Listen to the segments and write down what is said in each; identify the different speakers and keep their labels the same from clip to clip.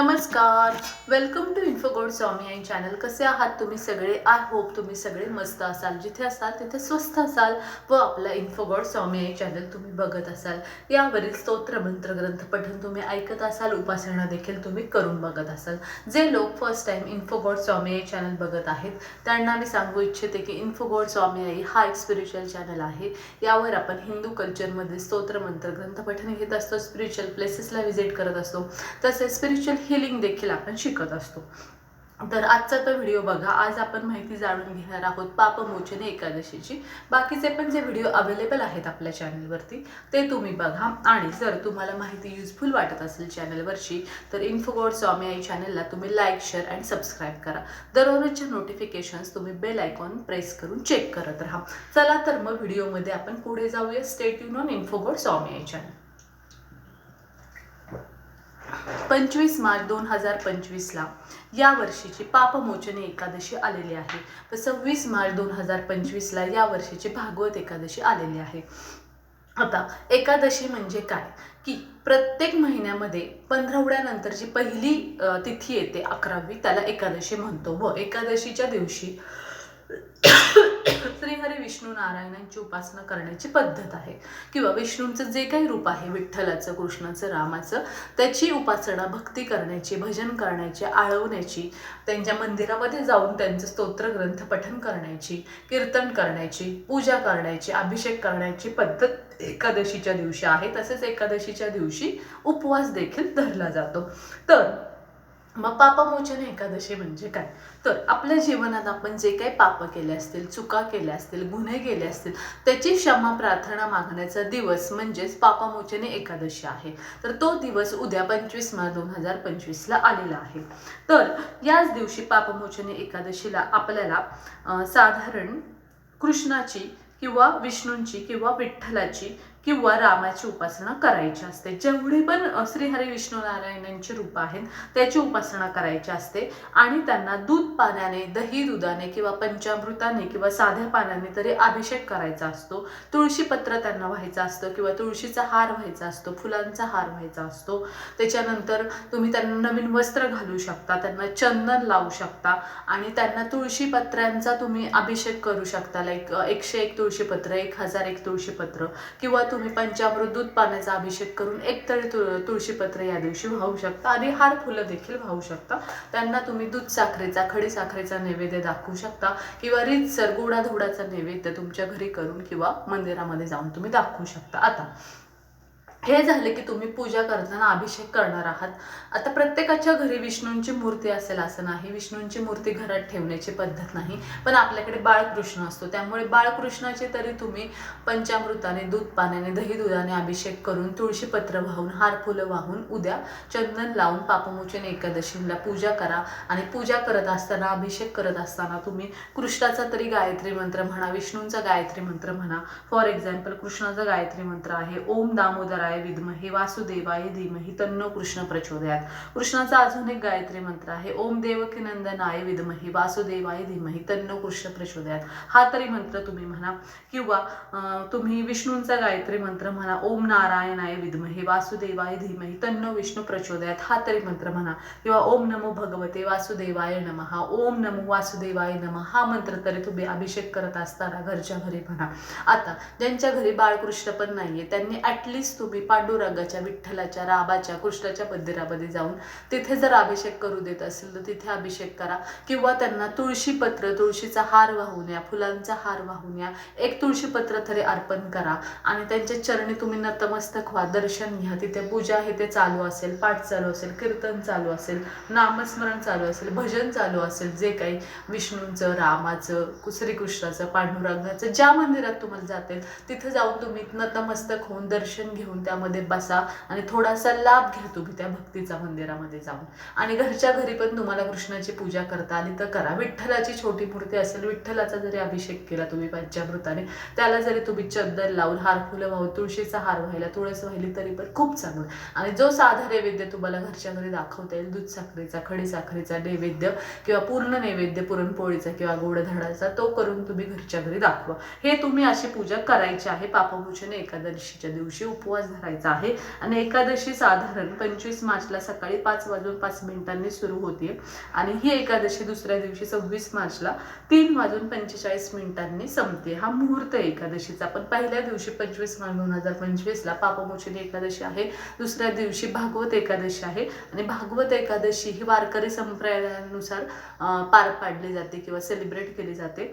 Speaker 1: नमस्कार welcome to Infogod Swami I channel कसे आहात तुम्ही सगळे आय होप तुम्ही सगळे मस्त असाल जिथे असाल तिथे स्वस्थ असाल व आपला इन्फोगोड स्वामी आई चॅनल तुम्ही बघत असाल यावरील स्तोत्र मंत्र ग्रंथ पठण तुम्ही ऐकत असाल उपासना देखील तुम्ही करून बघत असाल जे लोक फर्स्ट टाईम इन्फोगोड स्वामी आई चॅनल बघत आहेत त्यांना मी सांगू इच्छिते की इन्फोगोड स्वामी आई हा एक स्पिरिच्युअल चॅनल आहे यावर आपण हिंदू कल्चरमध्ये स्तोत्र मंत्र ग्रंथ पठण घेत असतो स्पिरिच्युअल प्लेसेसला व्हिजिट करत असतो तसेच स्पिरिच्युअल हिलिंग देखील आपण शिकत असतो तर आजचा तो व्हिडिओ बघा आज आपण माहिती जाणून घेणार आहोत पापमोचन एकादशीची बाकीचे पण जे व्हिडिओ अवेलेबल आहेत आपल्या चॅनलवरती ते तुम्ही बघा आणि जर तुम्हाला माहिती युजफुल वाटत असेल चॅनलवरची तर इन्फोगॉड स्वामी आई चॅनलला तुम्ही लाईक शेअर अँड सबस्क्राईब करा दररोजचे नोटिफिकेशन्स तुम्ही बेल आयकॉन प्रेस करून चेक करत राहा चला तर मग व्हिडिओमध्ये आपण पुढे जाऊया स्टेट युन on Infogod Swami I channel पंचवीस मार्च दोन हजार पंचवीसला वर्षीची पापमोचने एकादशी आलेली आहे तर सव्वीस मार्च दोन हजार पंचवीसला वर्षीची भागवत एकादशी आलेली आहे आता एकादशी म्हणजे काय की प्रत्येक महिन्यामध्ये पंधरावड्यानंतरची पहिली तिथी येते अकरावी त्याला एकादशी म्हणतो व एकादशीच्या दिवशी श्रीहरी विष्णू नारायणांची उपासना करण्याची पद्धत आहे किंवा विष्णूंचं जे काही रूप आहे विठ्ठलाचं कृष्णाचं रामाचं त्याची उपासना भक्ती करण्याची भजन करण्याची आळवण्याची त्यांच्या मंदिरामध्ये जाऊन त्यांचं स्तोत्र ग्रंथ पठन करण्याची कीर्तन करण्याची पूजा करण्याची अभिषेक करण्याची पद्धत एकादशीच्या दिवशी आहे तसेच एकादशीच्या दिवशी उपवास देखील धरला जातो तर मग पापमोचन एकादशी म्हणजे काय तर आपल्या जीवनात आपण जे काही पाप केले असतील चुका केल्या असतील गुन्हे केले असतील त्याची क्षमा प्रार्थना मागण्याचा दिवस म्हणजेच पापमोचन एकादशी आहे तर तो दिवस उद्या पंचवीस मार्च दोन हजार पंचवीसला आलेला आहे तर याच दिवशी पापमोचन एकादशीला आपल्याला साधारण कृष्णाची किंवा विष्णूंची किंवा विठ्ठलाची किंवा रामाची उपासना करायची असते जेवढे पण श्रीहरी विष्णू नारायणांची रूप आहेत त्याची उपासना करायची असते आणि त्यांना दूध पाण्याने दही दुधाने किंवा पंचामृताने किंवा साध्या पाण्याने तरी अभिषेक करायचा असतो तुळशी पत्र त्यांना व्हायचं असतं किंवा तुळशीचा हार व्हायचा असतो फुलांचा हार व्हायचा असतो त्याच्यानंतर तुम्ही त्यांना नवीन वस्त्र घालू शकता त्यांना चंदन लावू शकता आणि त्यांना तुळशीपत्रांचा तुम्ही अभिषेक करू शकता लाईक एकशे एक तुळशीपत्र एक हजार एक तुळशीपत्र किंवा तुम्ही पंचामृत दूध पाण्याचा अभिषेक करून एकतरी तु तुळशीपत्र या दिवशी वाहू शकता आणि हार फुलं देखील वाहू शकता त्यांना तुम्ही दूध साखरेचा खडी साखरेचा नैवेद्य दाखवू शकता किंवा रीतसर गोडा नैवेद्य तुमच्या घरी करून किंवा मंदिरामध्ये जाऊन तुम्ही दाखवू शकता आता हे झालं की तुम्ही पूजा करताना अभिषेक करणार आहात आता प्रत्येकाच्या घरी विष्णूंची मूर्ती असेल असं नाही विष्णूंची मूर्ती घरात ठेवण्याची पद्धत नाही पण आपल्याकडे बाळकृष्ण असतो त्यामुळे बाळकृष्णाचे तरी तुम्ही पंचामृताने दूध पाण्याने दही दुधाने अभिषेक करून तुळशीपत्र वाहून हार फुलं वाहून उद्या चंदन लावून पापमोचन एकादशीला पूजा करा आणि पूजा करत असताना अभिषेक करत असताना तुम्ही कृष्णाचा तरी गायत्री मंत्र म्हणा विष्णूंचा गायत्री मंत्र म्हणा फॉर एक्झाम्पल कृष्णाचा गायत्री मंत्र आहे ओम दामोदर कृष्णाय विद्महे वासुदेवाय धीमहि तन्नो कृष्ण प्रचोदयात कृष्णाचा अजून एक गायत्री मंत्र आहे ओम देवकीनंदनाय विद्महे वासुदेवाय धीमहि तन्नो कृष्ण प्रचोदयात हा तरी मंत्र तुम्ही म्हणा किंवा तुम्ही विष्णूंचा गायत्री मंत्र म्हणा ओम नारायणाय विद्महे वासुदेवाय धीमहि तन्नो विष्णू प्रचोदयात हा तरी मंत्र म्हणा किंवा ओम नमो भगवते वासुदेवाय नम ओम नमो वासुदेवाय नम हा मंत्र तरी तुम्ही अभिषेक करत असताना घरच्या घरी म्हणा आता ज्यांच्या घरी बाळकृष्ण पण नाहीये त्यांनी ॲटलिस्ट तुम्ही पांडुरंगाच्या विठ्ठलाच्या राबाच्या कृष्णाच्या मंदिरामध्ये जाऊन तिथे जर अभिषेक करू देत असेल तर तिथे अभिषेक करा किंवा त्यांना तुळशीपत्र तुळशीचा हार वाहून या फुलांचा हार वाहून या एक तुळशीपत्र तरी अर्पण करा आणि त्यांच्या चरणी तुम्ही नतमस्तक व्हा दर्शन घ्या तिथे पूजा हे ते चालू असेल पाठ चालू असेल कीर्तन चालू असेल नामस्मरण चालू असेल भजन चालू असेल जे काही विष्णूंचं रामाचं श्रीकृष्णाचं पांडुरंगाचं ज्या मंदिरात तुम्हाला जाते तिथे जाऊन तुम्ही नतमस्तक होऊन दर्शन घेऊन त्यामध्ये बसा आणि थोडासा लाभ घ्या तुम्ही त्या भक्तीचा मंदिरामध्ये जाऊन आणि घरच्या घरी पण तुम्हाला कृष्णाची पूजा करता आली तर करा विठ्ठलाची छोटी मूर्ती असेल विठ्ठलाचा जरी अभिषेक केला तुम्ही पंचामृताने त्याला जरी तुम्ही चंदन लावून हार फुलं वाहून तुळशीचा हार व्हायला तुळस व्हायली तरी पण खूप चांगलं आणि जो साधा नैवेद्य तुम्हाला घरच्या घरी दाखवता येईल दूध साखरेचा खडी साखरेचा नैवेद्य किंवा पूर्ण नैवेद्य पुरणपोळीचा किंवा धडाचा तो करून तुम्ही घरच्या घरी दाखवा हे तुम्ही अशी पूजा करायची आहे पापभूषण एकादशीच्या दिवशी उपवास आहे आणि एकादशी साधारण पंचवीस मार्चला सकाळी पाच वाजून पाच मिनिटांनी सुरू होते आणि ही एकादशी दुसऱ्या दिवशी सव्वीस मार्चला तीन वाजून पंचेचाळीस मिनिटांनी संपते हा मुहूर्त एकादशीचा पण पहिल्या दिवशी पंचवीस मार्च दोन हजार पंचवीसला पापमोचिनी एकादशी आहे दुसऱ्या दिवशी भागवत एकादशी आहे आणि भागवत एकादशी ही वारकरी संप्रदायानुसार पार पाडली जाते किंवा सेलिब्रेट केली जाते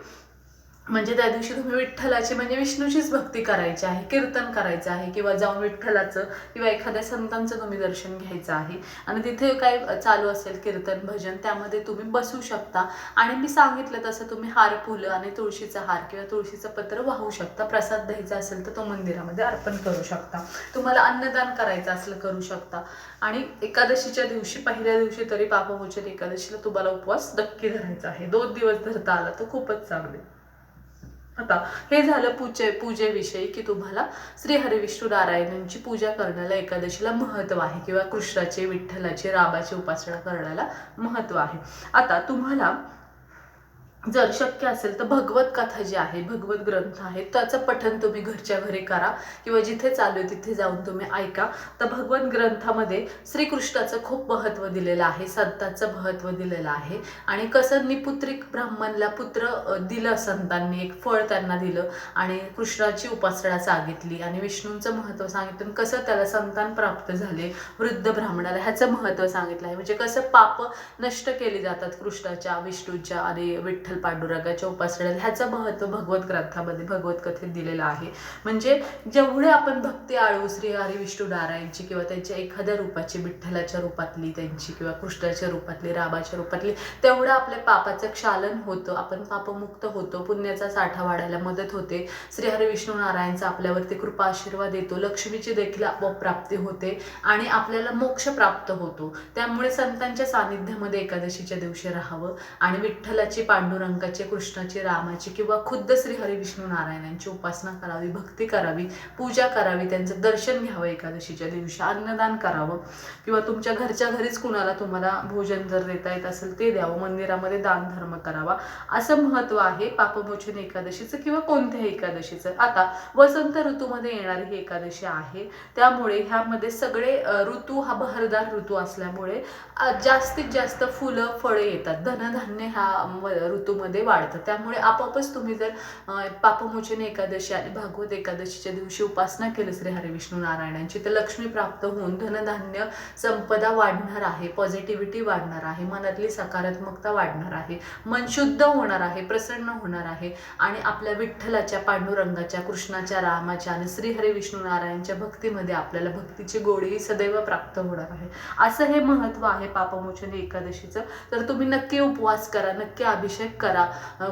Speaker 1: म्हणजे त्या दिवशी तुम्ही विठ्ठलाची म्हणजे विष्णूचीच भक्ती करायची आहे कीर्तन करायचं आहे किंवा जाऊन विठ्ठलाचं किंवा एखाद्या संतांचं तुम्ही दर्शन घ्यायचं आहे आणि तिथे काय चालू असेल कीर्तन भजन त्यामध्ये तुम्ही बसू शकता आणि मी सांगितलं तसं तुम्ही हार फुलं आणि तुळशीचा हार किंवा तुळशीचं पत्र वाहू शकता प्रसाद द्यायचा असेल तर तो मंदिरामध्ये अर्पण करू शकता तुम्हाला अन्नदान करायचं असलं करू शकता आणि एकादशीच्या दिवशी पहिल्या दिवशी तरी पापमोचन एकादशीला तुम्हाला उपवास नक्की धरायचा आहे दोन दिवस धरता आला तर खूपच चांगले आता हे झालं पूजे पूजेविषयी की तुम्हाला श्री हरिविष्णू नारायणांची पूजा करण्याला एकादशीला महत्व आहे किंवा कृष्णाचे विठ्ठलाचे रामाची उपासना करण्याला महत्त्व आहे आता तुम्हाला जर शक्य असेल तर भगवत कथा जी आहे भगवत ग्रंथ आहे त्याचं पठन तुम्ही घरच्या घरी करा किंवा जिथे चालू आहे तिथे जाऊन तुम्ही ऐका तर भगवत ग्रंथामध्ये श्रीकृष्णाचं खूप महत्त्व दिलेलं आहे संतांचं महत्त्व दिलेलं आहे आणि कसं निपुत्रिक ब्राह्मणला पुत्र दिलं संतांनी एक फळ त्यांना दिलं आणि कृष्णाची उपासना सांगितली आणि विष्णूंचं महत्त्व सांगितलं कसं त्याला संतान प्राप्त झाले वृद्ध ब्राह्मणाला ह्याचं महत्त्व सांगितलं आहे म्हणजे कसं पाप नष्ट केली जातात कृष्णाच्या विष्णूच्या आणि विठ्ठल विठ्ठल पांडुरंगाच्या उपासनेला ह्याचं महत्त्व भगवत ग्रंथामध्ये भगवत कथेत दिलेलं आहे म्हणजे जेवढे आपण भक्ती आळू श्री हरी विष्णू नारायणची किंवा त्यांच्या एखाद्या रूपाची विठ्ठलाच्या रूपातली त्यांची किंवा कृष्णाच्या रूपातली रामाच्या रूपातली तेवढं आपल्या पापाचं क्षालन होतं आपण पापमुक्त होतो पुण्याचा साठा वाढायला मदत होते श्री हरी विष्णू नारायणचा आपल्यावरती कृपा आशीर्वाद येतो लक्ष्मीची देखील प्राप्ती होते आणि आपल्याला मोक्ष प्राप्त होतो त्यामुळे संतांच्या सानिध्यामध्ये एकादशीच्या दिवशी राहावं आणि विठ्ठलाची पांडुरा रंगाचे कृष्णाची रामाची किंवा खुद्द श्री हरी विष्णू यांची उपासना करावी भक्ती करावी पूजा करावी त्यांचं दर्शन घ्यावं एकादशीच्या दिवशी अन्नदान करावं किंवा तुमच्या घरच्या घरीच कुणाला तुम्हाला भोजन जर देता येत असेल ते द्यावं मंदिरामध्ये दानधर्म करावा असं महत्व आहे पापमोचन एकादशीचं किंवा कोणत्याही एकादशीचं आता वसंत ऋतूमध्ये येणारी ही एकादशी आहे त्यामुळे ह्यामध्ये सगळे ऋतू हा बहरदार ऋतू असल्यामुळे जास्तीत जास्त फुलं फळे येतात धनधान्य ह्या ऋतू मध्ये वाढतं त्यामुळे आपापच तुम्ही जर पापमोचन एकादशी आणि भागवत एकादशीच्या दिवशी उपासना केली श्री हरे विष्णू नारायणांची तर लक्ष्मी प्राप्त होऊन धनधान्य संपदा वाढणार आहे पॉझिटिव्हिटी वाढणार आहे मनातली सकारात्मकता वाढणार आहे मन शुद्ध होणार आहे प्रसन्न होणार आहे आणि आपल्या विठ्ठलाच्या पांडुरंगाच्या कृष्णाच्या रामाच्या आणि श्री हरे विष्णू नारायणच्या भक्तीमध्ये आपल्याला भक्तीची गोडी सदैव प्राप्त होणार आहे असं हे महत्व आहे पापमोचन एकादशीचं तर तुम्ही नक्की उपवास करा नक्की अभिषेक करा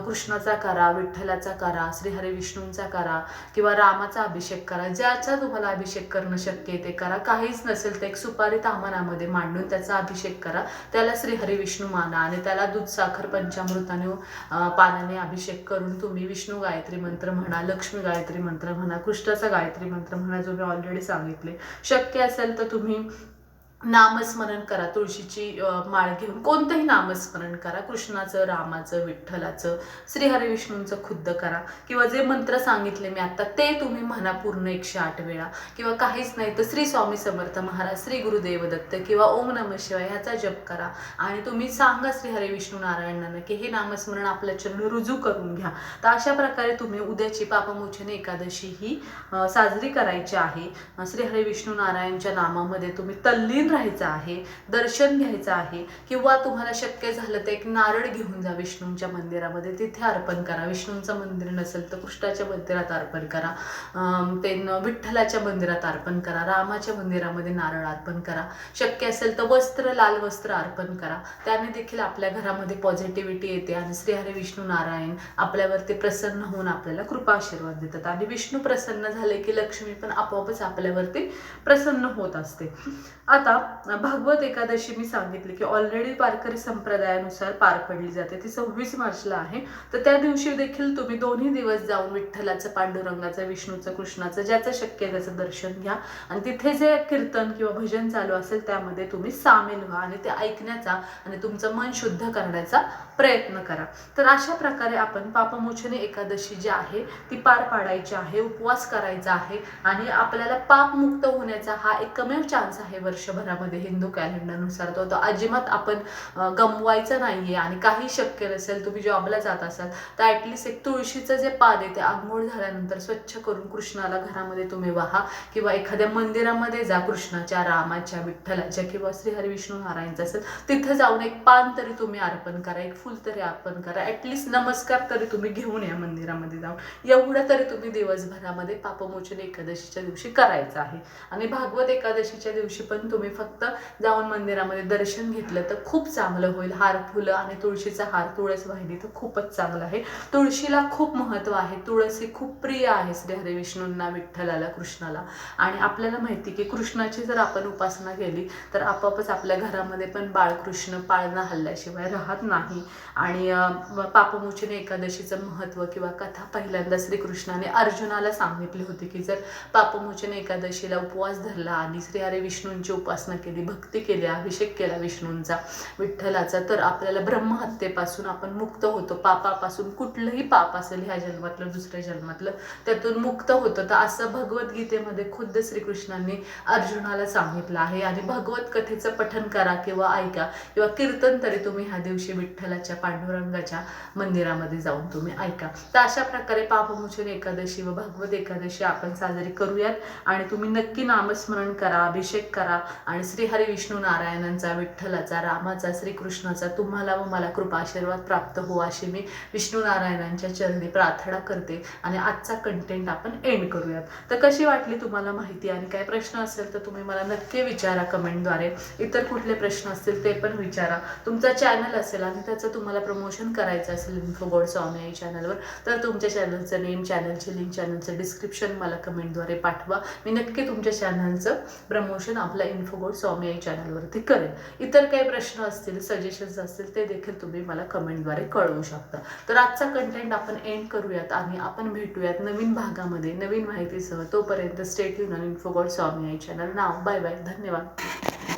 Speaker 1: कृष्णाचा करा विठ्ठलाचा करा श्रीहरी विष्णूंचा करा किंवा रामाचा अभिषेक करा ज्याचा तुम्हाला अभिषेक करणं शक्य आहे ते करा काहीच नसेल तर एक सुपारी तामनामध्ये मांडून त्याचा अभिषेक करा त्याला श्रीहरी विष्णू माना आणि त्याला दूध साखर पंचामृताने पानाने अभिषेक करून तुम्ही विष्णू गायत्री मंत्र म्हणा लक्ष्मी गायत्री मंत्र म्हणा कृष्णाचा गायत्री मंत्र म्हणा जो मी ऑलरेडी सांगितले शक्य असेल तर तुम्ही नामस्मरण करा तुळशीची माळ घेऊन कोणतंही नामस्मरण करा कृष्णाचं रामाचं विठ्ठलाचं श्रीहरी विष्णूंचं खुद्द करा किंवा जे मंत्र सांगितले मी आता ते तुम्ही म्हणा पूर्ण एकशे आठ वेळा किंवा काहीच नाही तर श्री स्वामी समर्थ महाराज श्री गुरुदेव दत्त किंवा ओम नम शिवाय ह्याचा जप करा आणि तुम्ही सांगा श्रीहरी विष्णू नारायणांना की हे नामस्मरण आपल्या चरण रुजू करून घ्या तर अशा प्रकारे तुम्ही उद्याची पापमोचन एकादशी ही साजरी करायची आहे श्रीहरी विष्णू नारायणच्या नामामध्ये तुम्ही तल्लीन राहायचं आहे दर्शन घ्यायचं आहे किंवा तुम्हाला शक्य झालं तर एक नारळ घेऊन जा विष्णूंच्या मंदिरामध्ये तिथे अर्पण करा विष्णूंचं मंदिर नसेल तर कृष्णाच्या मंदिरात अर्पण करा ते विठ्ठलाच्या मंदिरात अर्पण करा रामाच्या मंदिरामध्ये नारळ अर्पण करा शक्य असेल तर वस्त्र लाल वस्त्र अर्पण करा त्याने देखील आपल्या घरामध्ये पॉझिटिव्हिटी येते आणि श्रीहरी विष्णू नारायण आपल्यावरती प्रसन्न होऊन आपल्याला कृपा आशीर्वाद देतात आणि विष्णू प्रसन्न झाले की लक्ष्मी पण आपोआपच आपल्यावरती प्रसन्न होत असते आता भागवत एकादशी मी सांगितली की ऑलरेडी पारकरी संप्रदायानुसार पार पडली जाते ती सव्वीस मार्चला आहे तर त्या दिवशी देखील तुम्ही दोन्ही दिवस जाऊन विठ्ठलाचं पांडुरंगाचं विष्णूचं कृष्णाचं ज्याचं शक्य त्याचं दर्शन घ्या आणि तिथे जे कीर्तन किंवा भजन चालू असेल त्यामध्ये तुम्ही सामील व्हा आणि ते ऐकण्याचा आणि तुमचं मन शुद्ध करण्याचा प्रयत्न करा तर अशा प्रकारे आपण पापमोचने एकादशी जी आहे ती पार पाडायची आहे उपवास करायचा आहे आणि आपल्याला पापमुक्त होण्याचा हा एकमेव चान्स आहे वर्षभरात घरामध्ये हिंदू कॅलेंडरनुसार तो तो अजिबात आपण गमवायचं नाही आहे आणि काही शक्य नसेल तुम्ही जॉबला जात असाल तर ॲटलिस्ट एक तुळशीचं जे पान आहे ते आंघोळ झाल्यानंतर स्वच्छ करून कृष्णाला घरामध्ये तुम्ही वाहा किंवा एखाद्या मंदिरामध्ये जा कृष्णाच्या रामाच्या विठ्ठलाच्या किंवा श्रीहरिविष्णू विष्णू नारायणचं असेल तिथं जाऊन एक पान तरी तुम्ही अर्पण करा एक फुल तरी अर्पण करा ॲटलिस्ट नमस्कार तरी तुम्ही घेऊन या मंदिरामध्ये जाऊन एवढं तरी तुम्ही दिवसभरामध्ये पापमोचन एकादशीच्या दिवशी करायचं आहे आणि भागवत एकादशीच्या दिवशी पण तुम्ही फक्त जाऊन मंदिरामध्ये दर्शन घेतलं तर खूप चांगलं होईल हार फुलं आणि तुळशीचा हार तुळस वाहिनी तर खूपच चांगलं आहे तुळशीला खूप महत्त्व आहे तुळस ही खूप प्रिय आहे श्रीहरी विष्णूंना विठ्ठलाला कृष्णाला आणि आपल्याला माहिती की कृष्णाची जर आपण उपासना केली तर आपापच आपल्या घरामध्ये पण बाळकृष्ण पाळणा हल्ल्याशिवाय राहत नाही आणि पापमोचने एकादशीचं महत्त्व किंवा कथा पहिल्यांदा श्रीकृष्णाने अर्जुनाला सांगितली होती की जर पापमोचन एकादशीला उपवास धरला आणि श्री हरे विष्णूंची उपासना उपासना केली भक्ती केली अभिषेक केला विष्णूंचा विठ्ठलाचा तर आपल्याला ब्रह्महत्येपासून आपण मुक्त होतो पापापासून कुठलंही पाप असेल ह्या जन्मातलं दुसऱ्या जन्मातलं त्यातून मुक्त होतं तर असं भगवद्गीतेमध्ये खुद्द श्रीकृष्णांनी अर्जुनाला सांगितलं आहे आणि भगवत कथेचं पठन करा किंवा ऐका किंवा कीर्तन तरी तुम्ही ह्या दिवशी विठ्ठलाच्या पांडुरंगाच्या मंदिरामध्ये जाऊन तुम्ही ऐका तर अशा प्रकारे पापमोचन एकादशी व भगवत एकादशी आपण साजरी करूयात आणि तुम्ही नक्की नामस्मरण करा अभिषेक करा आणि श्री हरी विष्णू नारायणांचा विठ्ठलाचा रामाचा श्रीकृष्णाचा तुम्हाला व मला कृपा आशीर्वाद प्राप्त हो अशी मी विष्णू नारायणांच्या चरणी प्रार्थना करते आणि आजचा कंटेंट आपण एंड करूयात तर कशी वाटली तुम्हाला माहिती आणि काय प्रश्न असेल तर तुम्ही मला नक्की विचारा कमेंटद्वारे इतर कुठले प्रश्न असतील ते पण विचारा तुमचा चॅनल असेल आणि त्याचं तुम्हाला प्रमोशन करायचं असेल गोड स्वामी चॅनलवर तर तुमच्या चॅनलचं नेम चॅनलचे लिंक चॅनलचं डिस्क्रिप्शन मला कमेंटद्वारे पाठवा मी नक्की तुमच्या चॅनलचं प्रमोशन आपला इन्फो सपोर्ट हो, स्वामी आई चॅनलवरती करेल इतर काही प्रश्न असतील सजेशन्स असतील ते देखील तुम्ही मला कमेंटद्वारे कळवू शकता तर आजचा कंटेंट आपण एंड करूयात आणि आपण भेटूयात नवीन भागामध्ये नवीन माहितीसह तोपर्यंत स्टेट युनियन इन्फोगॉड स्वामी आई चॅनल नाव बाय बाय धन्यवाद